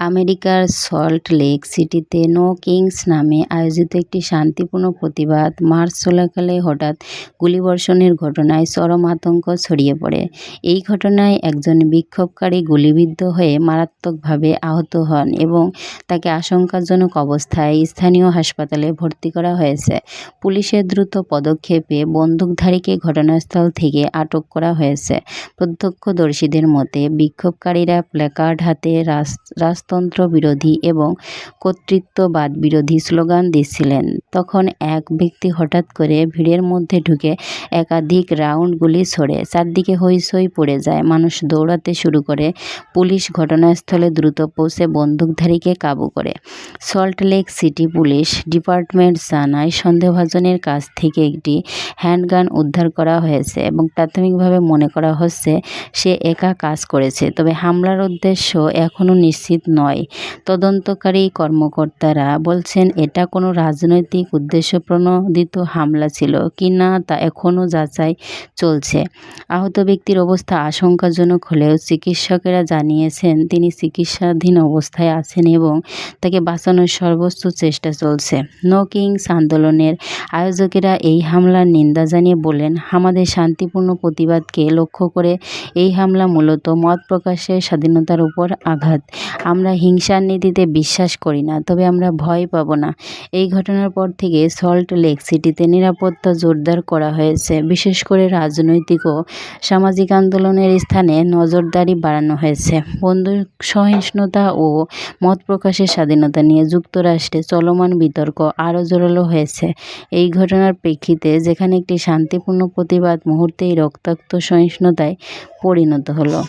আমেরিকার Salt Lake সিটিতে No Kings নামে আয়োজিত একটি শান্তিপূর্ণ প্রতিবাদ মার্চ চলাকালে হঠাৎ গুলিবর্ষণের ঘটনায় চরম আতঙ্ক ছড়িয়ে পড়ে। এই ঘটনায় একজন বিক্ষোভকারী গুলিবিদ্ধ হয়ে মারাত্মকভাবে আহত হন এবং তাকে আশঙ্কাজনক অবস্থায় স্থানীয় হাসপাতালে ভর্তি করা হয়েছে। পুলিশের দ্রুত পদক্ষেপে বন্দুকধারীকে ঘটনাস্থল থেকে আটক করা হয়েছে। প্রত্যক্ষদর্শীদের মতে, বিক্ষোভকারীরা প্ল্যাকার্ড হাতে রাজতন্ত্র বিরোধী এবং কর্তৃত্ববাদ বিরোধী স্লোগান দিচ্ছিলেন তখন এক ব্যক্তি হঠাৎ করে ভিড়ের মধ্যে ঢুকে একাধিক রাউন্ড গুলি ছোড়ে চারদিকে হইচই পড়ে যায়। মানুষ দৌড়াতে শুরু করে, পুলিশ ঘটনাস্থলে দ্রুত পৌঁছে বন্দুকধারীকে কাবু করে। Salt Lake City police department জানায়, সন্দেহভাজনের কাছ থেকে একটি হ্যান্ডগান উদ্ধার করা হয়েছে এবং প্রাথমিকভাবে মনে করা হচ্ছে সে একা কাজ করেছে। তবে হামলার উদ্দেশ্য এখনও নিশ্চিত নয় তদন্তকারী কর্মকর্তারা বলছেন, এটা কোনো রাজনৈতিক উদ্দেশ্যপ্রণোদিত হামলা ছিল কি না তা এখনও যাচাই চলছে। আহত ব্যক্তির অবস্থা আশঙ্কাজনক হলেও চিকিৎসকেরা জানিয়েছেন, তিনি চিকিৎসাধীন অবস্থায় আছেন এবং তাকে বাঁচানোর সর্বোচ্চ চেষ্টা চলছে। নো কিংস আন্দোলনের আয়োজকেরা এই হামলার নিন্দা জানিয়ে বলেন আমাদের শান্তিপূর্ণ প্রতিবাদকে লক্ষ্য করে এই হামলা মূলত মত প্রকাশের স্বাধীনতার উপর আঘাত। আমরা হিংসার নীতিতে বিশ্বাস করি না, তবে আমরা ভয় পাব না। এই ঘটনার পর থেকে সল্ট লেক সিটিতে নিরাপত্তা জোরদার করা হয়েছে। বিশেষ করে রাজনৈতিক ও সামাজিক আন্দোলনের স্থানে নজরদারি বাড়ানো হয়েছে। বন্ধু সহিষ্ণুতা ও মত প্রকাশের স্বাধীনতা নিয়ে যুক্তরাষ্ট্রে চলমান বিতর্ক আরও জোরালো হয়েছে। এই ঘটনার প্রেক্ষিতে যেখানে একটি শান্তিপূর্ণ প্রতিবাদ মুহূর্তেই রক্তাক্ত সহিষ্ণুতায় পরিণত হলো।